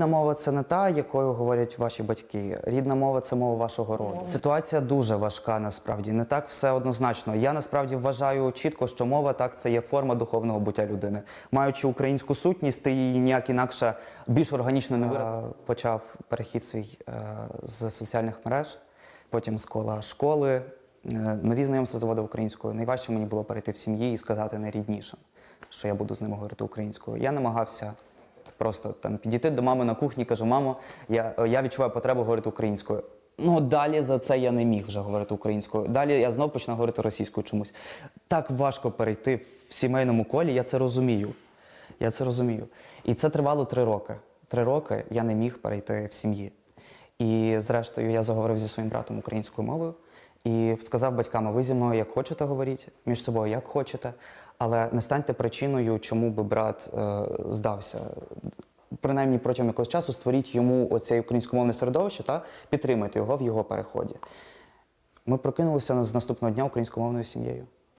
Рідна мова це не та, якою говорять ваші батьки. Рідна мова це мова вашого роду. Ситуація дуже важка насправді. Не так все однозначно. Я насправді вважаю чітко, що мова так це є форма духовного буття людини. Маючи українську сутність, ти її ніяк інакше більш органічно не виразив. Почав перехід свій е, з соціальних мереж, потім з кола школи. Е, Нові знайомства заводив українською. Найважче мені було перейти в сім'ї і сказати найріднішим, що я буду з ними говорити українською. Я намагався просто там підійти до мами на кухні, кажу, мамо, я, я відчуваю потребу говорити українською. Ну далі за це я не міг вже говорити українською. Далі я знов починав говорити російською чомусь. Так важко перейти в сімейному колі, я це розумію. Я це розумію. І це тривало три роки. Три роки я не міг перейти в сім'ї. І зрештою я заговорив зі своїм братом українською мовою і сказав батькам, ви зі мною як хочете говоріть, між собою як хочете, але не станьте причиною, чому би брат е, здався. Принаймні протягом якогось часу створіть йому оце українськомовне середовище та підтримайте його в його переході. Ми прокинулися з наступного дня українськомовною сім'єю.